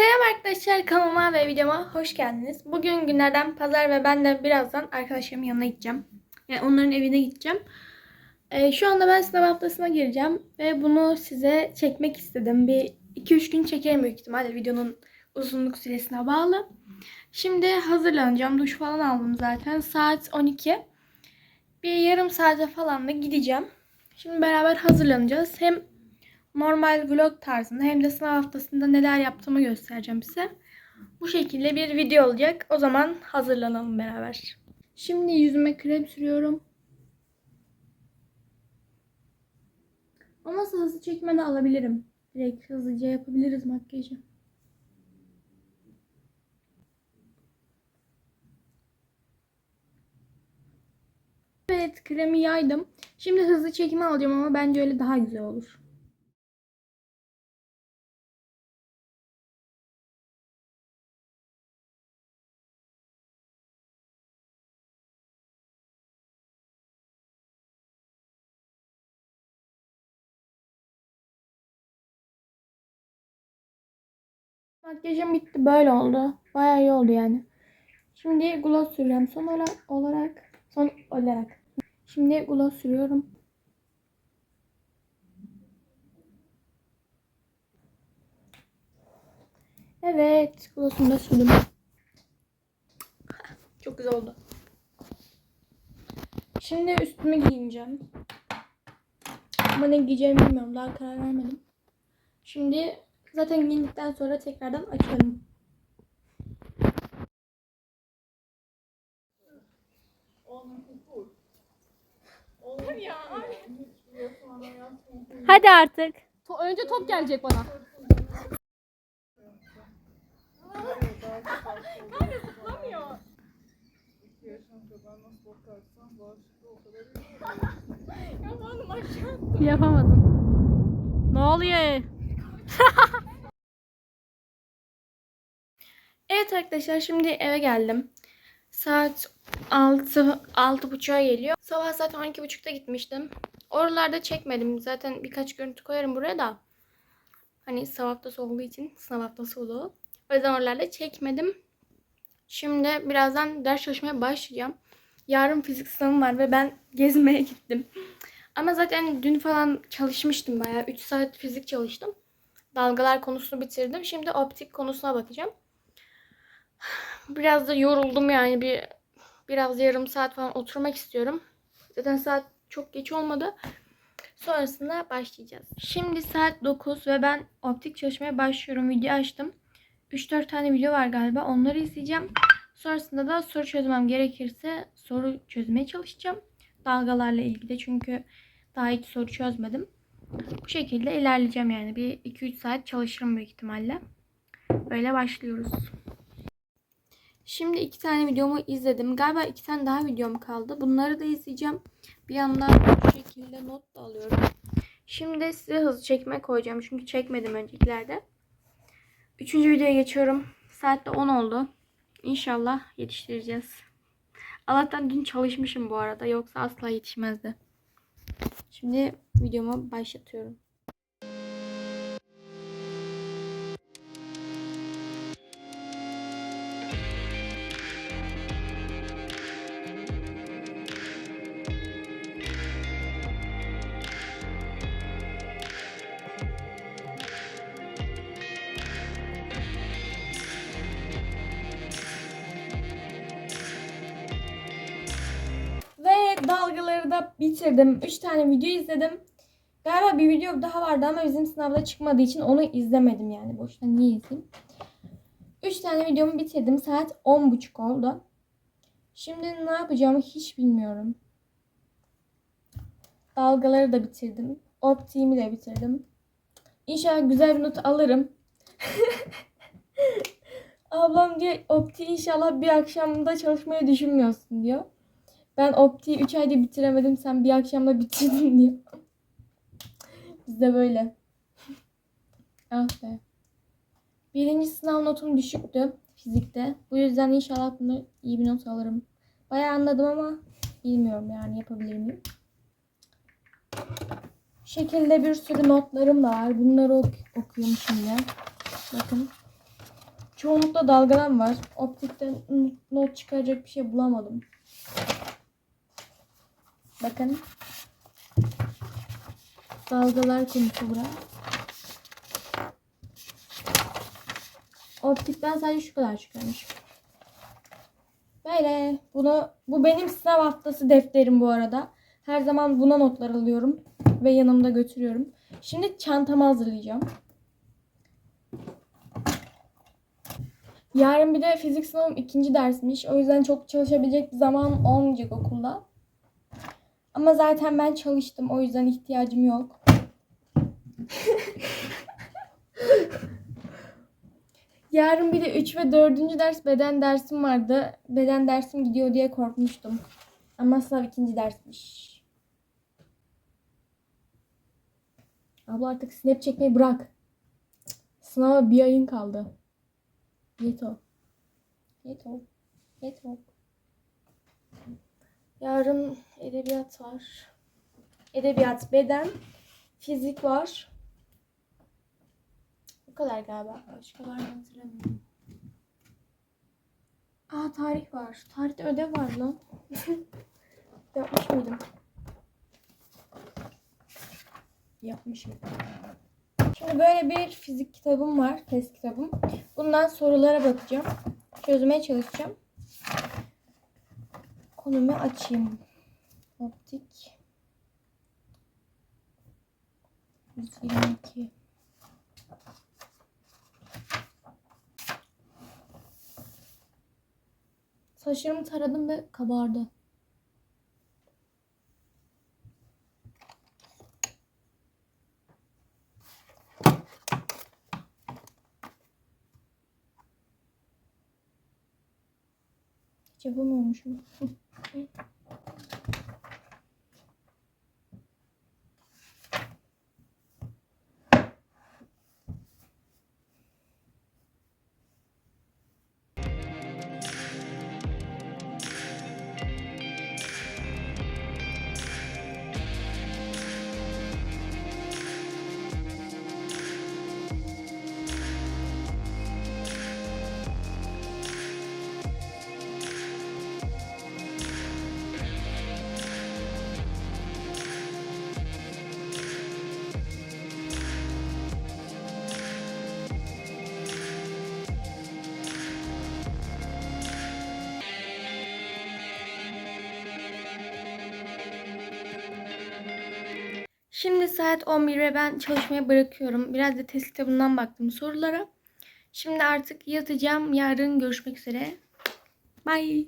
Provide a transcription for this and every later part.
Selam arkadaşlar kanalıma ve videoma hoş geldiniz. Bugün günlerden pazar ve ben de birazdan arkadaşlarımın yanına gideceğim. Yani onların evine gideceğim. Ee, şu anda ben sınav haftasına gireceğim ve bunu size çekmek istedim. Bir 2-3 gün çekerim büyük ihtimalle videonun uzunluk süresine bağlı. Şimdi hazırlanacağım. Duş falan aldım zaten. Saat 12. Bir yarım saate falan da gideceğim. Şimdi beraber hazırlanacağız. Hem normal vlog tarzında hem de sınav haftasında neler yaptığımı göstereceğim size. Bu şekilde bir video olacak. O zaman hazırlanalım beraber. Şimdi yüzüme krem sürüyorum. Ama hızlı çekme de alabilirim. Direkt hızlıca yapabiliriz makyajı. Evet kremi yaydım. Şimdi hızlı çekimi alacağım ama bence öyle daha güzel olur. Makyajım bitti. Böyle oldu. Bayağı iyi oldu yani. Şimdi gloss süreceğim. Son olarak, olarak son olarak. Şimdi gloss sürüyorum. Evet, gloss'umu da sürdüm. Çok güzel oldu. Şimdi üstümü giyineceğim. Ama ne giyeceğimi bilmiyorum. Daha karar vermedim. Şimdi zaten giyindikten sonra tekrardan açarım. Hadi artık. To- önce top gelecek bana. Yapamadım. Ne oluyor? Evet arkadaşlar şimdi eve geldim. Saat 6 6.30'a geliyor. Sabah saat 12.30'da gitmiştim. Oralarda çekmedim. Zaten birkaç görüntü koyarım buraya da. Hani sınav haftası olduğu için sınav haftası olduğu. O yüzden oralarda çekmedim. Şimdi birazdan ders çalışmaya başlayacağım. Yarın fizik sınavım var ve ben gezmeye gittim. Ama zaten dün falan çalışmıştım bayağı. 3 saat fizik çalıştım. Dalgalar konusunu bitirdim. Şimdi optik konusuna bakacağım. Biraz da yoruldum yani bir biraz yarım saat falan oturmak istiyorum. Zaten saat çok geç olmadı. Sonrasında başlayacağız. Şimdi saat 9 ve ben optik çalışmaya başlıyorum. Video açtım. 3-4 tane video var galiba. Onları izleyeceğim. Sonrasında da soru çözmem gerekirse soru çözmeye çalışacağım. Dalgalarla ilgili çünkü daha hiç soru çözmedim. Bu şekilde ilerleyeceğim yani. Bir 2-3 saat çalışırım büyük ihtimalle. Böyle başlıyoruz. Şimdi iki tane videomu izledim. Galiba iki tane daha videom kaldı. Bunları da izleyeceğim. Bir yandan bu şekilde not da alıyorum. Şimdi size hızlı çekme koyacağım. Çünkü çekmedim öncekilerde. Üçüncü videoya geçiyorum. Saat de 10 oldu. İnşallah yetiştireceğiz. Allah'tan dün çalışmışım bu arada. Yoksa asla yetişmezdi. Şimdi videomu başlatıyorum. Dalgaları da bitirdim. 3 tane video izledim. Galiba bir video daha vardı ama bizim sınavda çıkmadığı için onu izlemedim yani. Boşuna niye izleyeyim? 3 tane videomu bitirdim. Saat 10.30 oldu. Şimdi ne yapacağımı hiç bilmiyorum. Dalgaları da bitirdim. Optiğimi de bitirdim. İnşallah güzel bir not alırım. Ablam diyor optiği inşallah bir akşamda çalışmayı düşünmüyorsun diyor. Ben optiği 3 ayda bitiremedim. Sen bir akşamda bitirdin diyor. Bizde böyle. ah be. Birinci sınav notum düşüktü fizikte. Bu yüzden inşallah bunu iyi bir not alırım. Bayağı anladım ama bilmiyorum yani yapabilir miyim? Şekilde bir sürü notlarım var. Bunları ok- okuyorum şimdi. Bakın. çoğunlukla dalgalan var. Optikte not çıkaracak bir şey bulamadım. Bakın. Dalgalar konusu bura. Optikten sadece şu kadar çıkarmış. Böyle. Bunu, bu benim sınav haftası defterim bu arada. Her zaman buna notlar alıyorum. Ve yanımda götürüyorum. Şimdi çantamı hazırlayacağım. Yarın bir de fizik sınavım ikinci dersmiş. O yüzden çok çalışabilecek bir zaman olmayacak okulda. Ama zaten ben çalıştım. O yüzden ihtiyacım yok. Yarın bir de 3 ve 4. ders beden dersim vardı. Beden dersim gidiyor diye korkmuştum. Ama sınav ikinci dersmiş. Abla artık snap çekmeyi bırak. Sınava bir ayın kaldı. Yeto. Yeto. Yeto. Yarın edebiyat var. Edebiyat, beden, fizik var. Bu kadar galiba. Başkalarını hatırlamıyorum. Aa tarih var. Tarihte ödev var lan. Yapmış mıydım? Yapmışım. Şimdi böyle bir fizik kitabım var. Test kitabım. Bundan sorulara bakacağım. Çözmeye çalışacağım. Konumu açayım. Optik. 122. Saçlarımı taradım ve kabardı. Hiç yapamıyormuşum. Şimdi saat 11 ve ben çalışmaya bırakıyorum. Biraz da test kitabından baktım sorulara. Şimdi artık yatacağım. Yarın görüşmek üzere. Bye.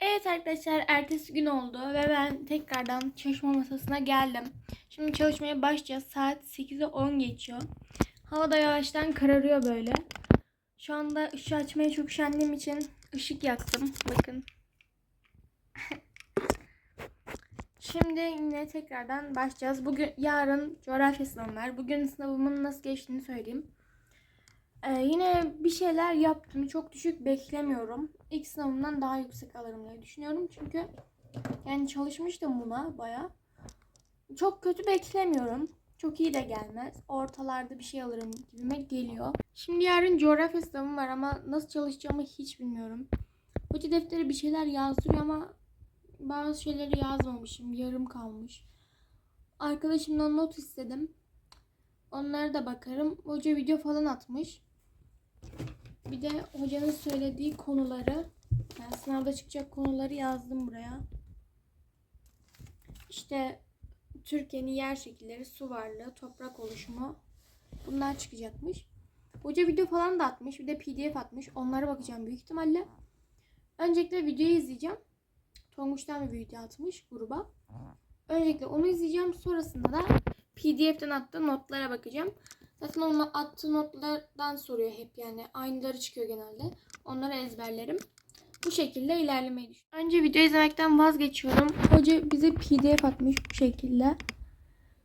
Evet arkadaşlar ertesi gün oldu ve ben tekrardan çalışma masasına geldim. Şimdi çalışmaya başlayacağız. Saat 8'e 10 geçiyor. Hava da yavaştan kararıyor böyle. Şu anda ışığı açmaya çok üşendiğim için ışık yaktım. Bakın. Şimdi yine tekrardan başlayacağız. Bugün yarın coğrafya sınavım var. Bugün sınavımın nasıl geçtiğini söyleyeyim. Ee, yine bir şeyler yaptım. Çok düşük beklemiyorum. İlk sınavımdan daha yüksek alırım diye düşünüyorum. Çünkü yani çalışmıştım buna baya. Çok kötü beklemiyorum. Çok iyi de gelmez. Ortalarda bir şey alırım gibime geliyor. Şimdi yarın coğrafya sınavım var ama nasıl çalışacağımı hiç bilmiyorum. Hoca defteri bir şeyler yazdırıyor ama bazı şeyleri yazmamışım. Yarım kalmış. Arkadaşımdan not istedim. Onlara da bakarım. Hoca video falan atmış. Bir de hocanın söylediği konuları, yani sınavda çıkacak konuları yazdım buraya. İşte Türkiye'nin yer şekilleri, su varlığı, toprak oluşumu bunlar çıkacakmış. Hoca video falan da atmış. Bir de pdf atmış. Onlara bakacağım büyük ihtimalle. Öncelikle videoyu izleyeceğim. Tonguç'tan bir video atmış gruba. Öncelikle onu izleyeceğim. Sonrasında da PDF'den attığı notlara bakacağım. Zaten onun attığı notlardan soruyor hep yani. Aynıları çıkıyor genelde. Onları ezberlerim. Bu şekilde ilerlemeyi düşünüyorum. Önce video izlemekten vazgeçiyorum. Hoca bize PDF atmış bu şekilde.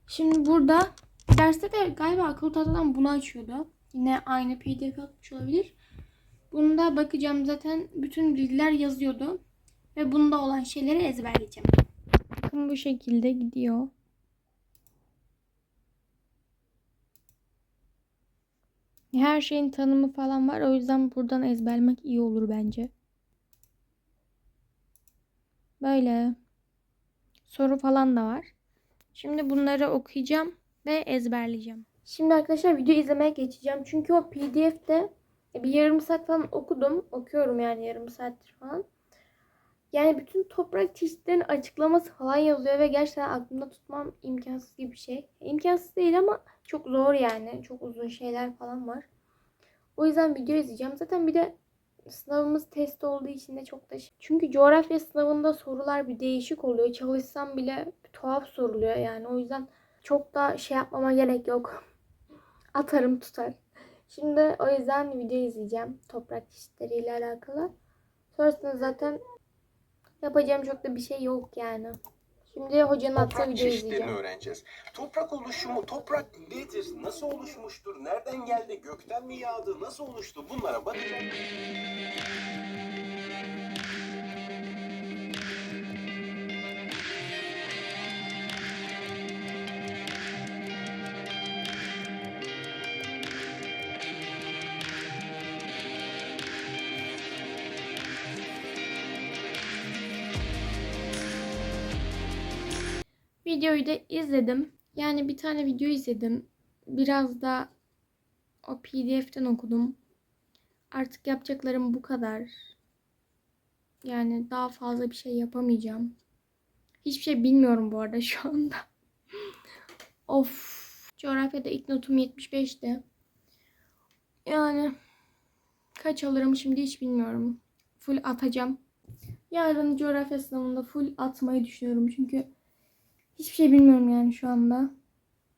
Şimdi burada derste de galiba akıllı tahtadan bunu açıyordu. Yine aynı PDF atmış olabilir. Bunda bakacağım zaten bütün bilgiler yazıyordu. Ve bunda olan şeyleri ezberleyeceğim. Bakın bu şekilde gidiyor. Her şeyin tanımı falan var. O yüzden buradan ezberlemek iyi olur bence. Böyle. Soru falan da var. Şimdi bunları okuyacağım ve ezberleyeceğim. Şimdi arkadaşlar video izlemeye geçeceğim. Çünkü o pdf'de bir yarım saat falan okudum. Okuyorum yani yarım saattir falan. Yani bütün toprak çeşitlerinin açıklaması falan yazıyor ve gerçekten aklımda tutmam imkansız gibi bir şey. İmkansız değil ama çok zor yani. Çok uzun şeyler falan var. O yüzden video izleyeceğim. Zaten bir de sınavımız test olduğu için de çok da şey- Çünkü coğrafya sınavında sorular bir değişik oluyor. Çalışsam bile tuhaf soruluyor yani. O yüzden çok da şey yapmama gerek yok. Atarım tutar. Şimdi o yüzden video izleyeceğim. Toprak çeşitleriyle alakalı. Sonrasında zaten yapacağım çok da bir şey yok yani. Şimdi hocanın attığı Toprak videoyu çeşitlerini izleyeceğim. öğreneceğiz. Toprak oluşumu, toprak nedir, nasıl oluşmuştur, nereden geldi, gökten mi yağdı, nasıl oluştu bunlara bakacağız. Videoyu da izledim. Yani bir tane video izledim. Biraz da o pdf'ten okudum. Artık yapacaklarım bu kadar. Yani daha fazla bir şey yapamayacağım. Hiçbir şey bilmiyorum bu arada şu anda. of. Coğrafyada ilk notum 75'ti. Yani kaç alırım şimdi hiç bilmiyorum. Full atacağım. Yarın coğrafya sınavında full atmayı düşünüyorum. Çünkü Hiçbir şey bilmiyorum yani şu anda.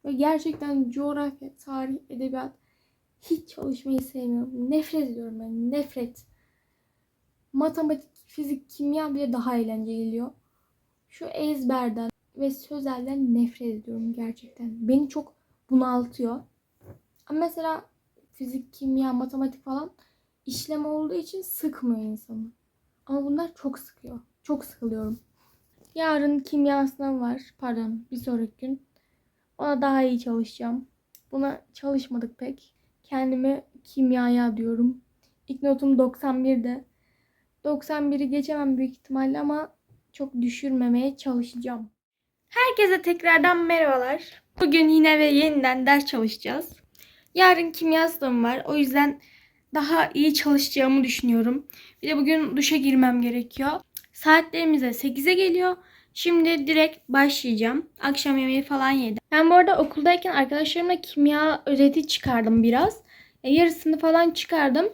Ve gerçekten coğrafya, tarih, edebiyat hiç çalışmayı sevmiyorum. Nefret ediyorum yani nefret. Matematik, fizik, kimya bile daha eğlenceli geliyor. Şu ezberden ve sözelden nefret ediyorum gerçekten. Beni çok bunaltıyor. Ama mesela fizik, kimya, matematik falan işlem olduğu için sıkmıyor insanı. Ama bunlar çok sıkıyor. Çok sıkılıyorum. Yarın kimya sınavı var. Pardon bir sonraki gün. Ona daha iyi çalışacağım. Buna çalışmadık pek. Kendimi kimyaya diyorum. İlk notum 91'de. 91'i geçemem büyük ihtimalle ama çok düşürmemeye çalışacağım. Herkese tekrardan merhabalar. Bugün yine ve yeniden ders çalışacağız. Yarın kimya sınavım var. O yüzden daha iyi çalışacağımı düşünüyorum. Bir de bugün duşa girmem gerekiyor. Saatlerimiz de 8'e geliyor. Şimdi direkt başlayacağım. Akşam yemeği falan yedim. Ben bu arada okuldayken arkadaşlarımla kimya özeti çıkardım biraz. E, yarısını falan çıkardım.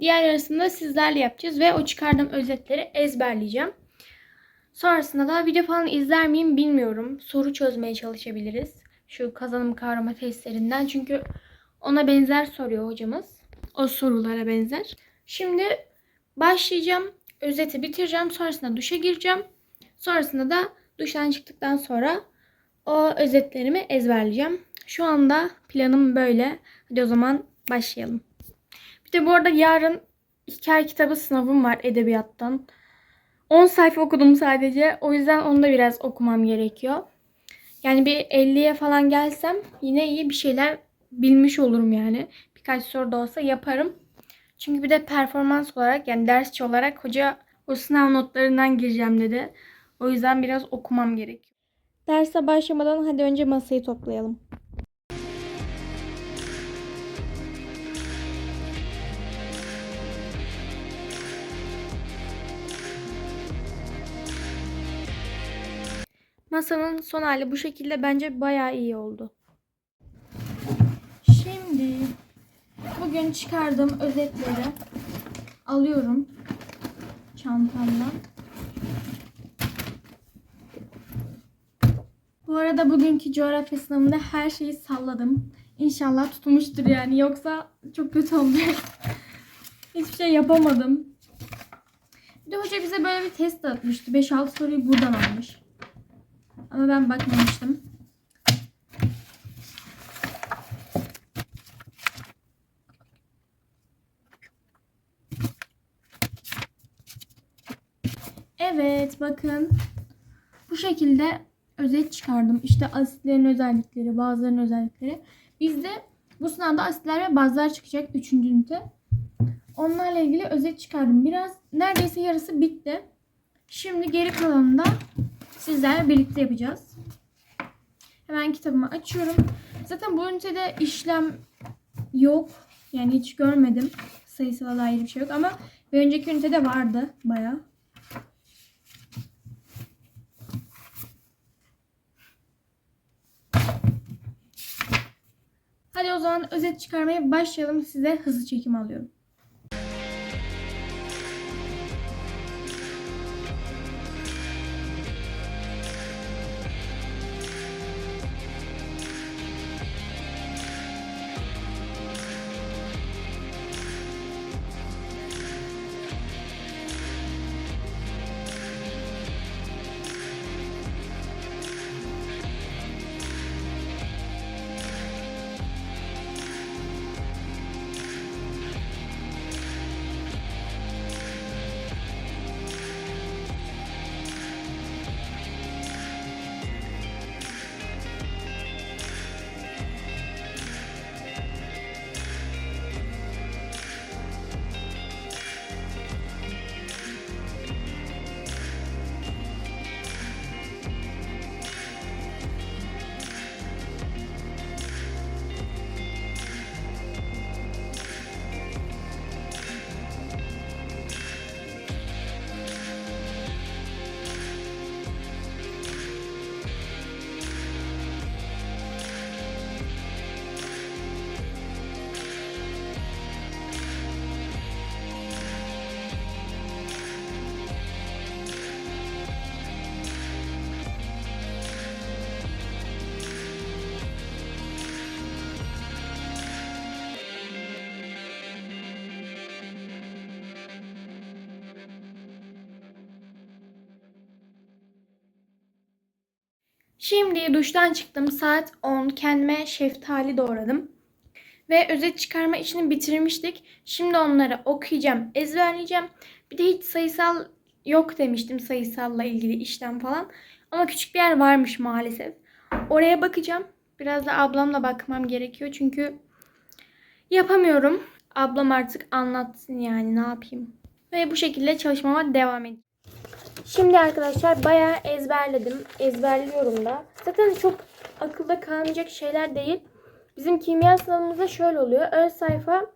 Diğer yarısını da sizlerle yapacağız ve o çıkardığım özetleri ezberleyeceğim. Sonrasında da video falan izler miyim bilmiyorum. Soru çözmeye çalışabiliriz. Şu kazanım kavrama testlerinden. Çünkü ona benzer soruyor hocamız. O sorulara benzer. Şimdi başlayacağım özeti bitireceğim. Sonrasında duşa gireceğim. Sonrasında da duştan çıktıktan sonra o özetlerimi ezberleyeceğim. Şu anda planım böyle. Hadi o zaman başlayalım. Bir de bu arada yarın hikaye kitabı sınavım var edebiyattan. 10 sayfa okudum sadece. O yüzden onu da biraz okumam gerekiyor. Yani bir 50'ye falan gelsem yine iyi bir şeyler bilmiş olurum yani. Birkaç soru da olsa yaparım. Çünkü bir de performans olarak yani dersçi olarak hoca o sınav notlarından gireceğim dedi. O yüzden biraz okumam gerekiyor. Derse başlamadan hadi önce masayı toplayalım. Masanın son hali bu şekilde bence bayağı iyi oldu. Şimdi bugün çıkardığım özetleri alıyorum çantamdan. Bu arada bugünkü coğrafya sınavında her şeyi salladım. İnşallah tutmuştur yani yoksa çok kötü olacak. Hiçbir şey yapamadım. Bir de hoca bize böyle bir test atmıştı. 5-6 soruyu buradan almış. Ama ben bakmamıştım. Evet bakın. Bu şekilde özet çıkardım. İşte asitlerin özellikleri, bazılarının özellikleri. Bizde Bu sınavda asitler ve bazlar çıkacak 3. ünite. Onlarla ilgili özet çıkardım. Biraz neredeyse yarısı bitti. Şimdi geri kalanını da sizlerle birlikte yapacağız. Hemen kitabımı açıyorum. Zaten bu ünitede işlem yok. Yani hiç görmedim. Sayısala dair bir şey yok ama bir önceki ünitede vardı bayağı. Hadi o zaman özet çıkarmaya başlayalım. Size hızlı çekim alıyorum. Şimdi duştan çıktım. Saat 10. Kendime şeftali doğradım. Ve özet çıkarma işini bitirmiştik. Şimdi onları okuyacağım, ezberleyeceğim. Bir de hiç sayısal yok demiştim sayısalla ilgili işlem falan. Ama küçük bir yer varmış maalesef. Oraya bakacağım. Biraz da ablamla bakmam gerekiyor. Çünkü yapamıyorum. Ablam artık anlatsın yani ne yapayım. Ve bu şekilde çalışmama devam edeceğim. Şimdi arkadaşlar bayağı ezberledim. Ezberliyorum da. Zaten çok akılda kalmayacak şeyler değil. Bizim kimya sınavımızda şöyle oluyor. Ön sayfa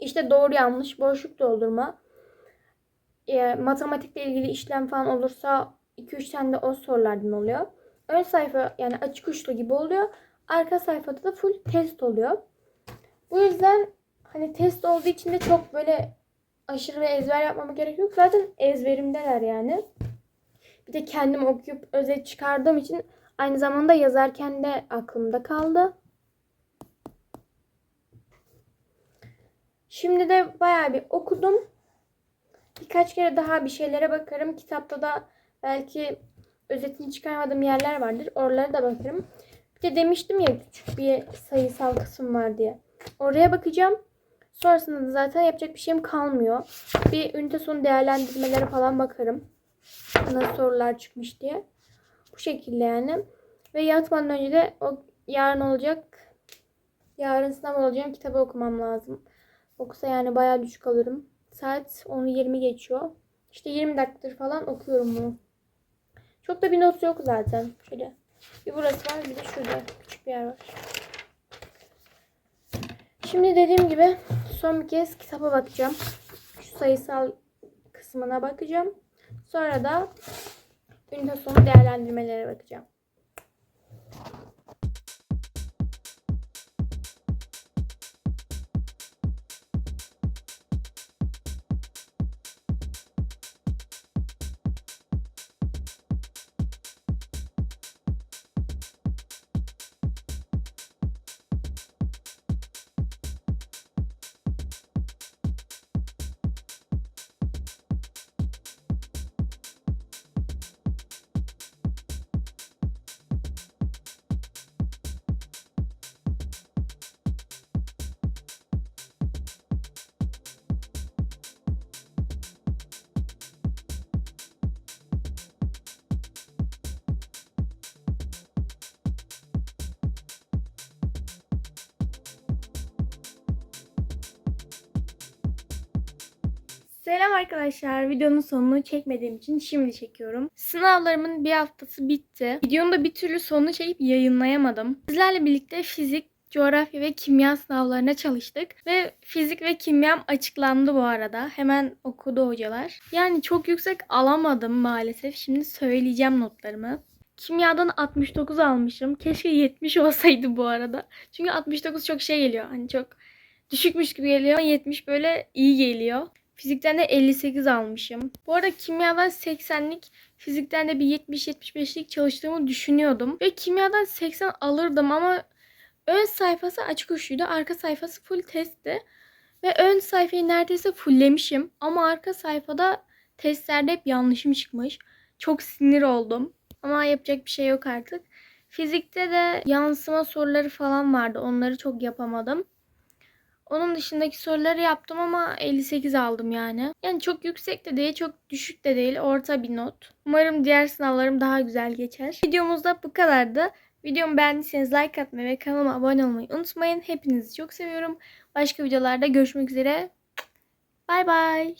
işte doğru yanlış boşluk doldurma. E, matematikle ilgili işlem falan olursa 2-3 tane de o sorulardan oluyor. Ön sayfa yani açık uçlu gibi oluyor. Arka sayfada da full test oluyor. Bu yüzden hani test olduğu için de çok böyle aşırı ve ezber yapmama gerek yok. Zaten ezberimdeler yani. Bir de kendim okuyup özet çıkardığım için aynı zamanda yazarken de aklımda kaldı. Şimdi de bayağı bir okudum. Birkaç kere daha bir şeylere bakarım. Kitapta da belki özetini çıkarmadığım yerler vardır. Oralara da bakarım. Bir de demiştim ya küçük bir sayısal kısım var diye. Oraya bakacağım. Sonrasında da zaten yapacak bir şeyim kalmıyor. Bir ünite sonu değerlendirmelere falan bakarım. Nasıl sorular çıkmış diye. Bu şekilde yani. Ve yatmadan önce de o yarın olacak. Yarın sınav olacağım. Kitabı okumam lazım. Okusa yani bayağı düşük alırım. Saat 10'u 20 geçiyor. İşte 20 dakikadır falan okuyorum bunu. Çok da bir not yok zaten. Şöyle. Bir burası var bir de şurada küçük bir yer var. Şimdi dediğim gibi son bir kez kitaba bakacağım. Şu sayısal kısmına bakacağım. Sonra da ünite sonu değerlendirmelere bakacağım. Selam arkadaşlar. Videonun sonunu çekmediğim için şimdi çekiyorum. Sınavlarımın bir haftası bitti. Videonun da bir türlü sonunu çekip yayınlayamadım. Sizlerle birlikte fizik, coğrafya ve kimya sınavlarına çalıştık. Ve fizik ve kimyam açıklandı bu arada. Hemen okudu hocalar. Yani çok yüksek alamadım maalesef. Şimdi söyleyeceğim notlarımı. Kimyadan 69 almışım. Keşke 70 olsaydı bu arada. Çünkü 69 çok şey geliyor. Hani çok düşükmüş gibi geliyor. ama 70 böyle iyi geliyor. Fizikten de 58 almışım. Bu arada kimyadan 80'lik, fizikten de bir 70-75'lik çalıştığımı düşünüyordum. Ve kimyadan 80 alırdım ama ön sayfası açık uçluydu. Arka sayfası full testti. Ve ön sayfayı neredeyse fulllemişim. Ama arka sayfada testlerde hep yanlışım çıkmış. Çok sinir oldum. Ama yapacak bir şey yok artık. Fizikte de yansıma soruları falan vardı. Onları çok yapamadım. Onun dışındaki soruları yaptım ama 58 aldım yani. Yani çok yüksek de değil, çok düşük de değil. Orta bir not. Umarım diğer sınavlarım daha güzel geçer. Videomuz da bu kadardı. Videomu beğendiyseniz like atmayı ve kanalıma abone olmayı unutmayın. Hepinizi çok seviyorum. Başka videolarda görüşmek üzere. Bay bay.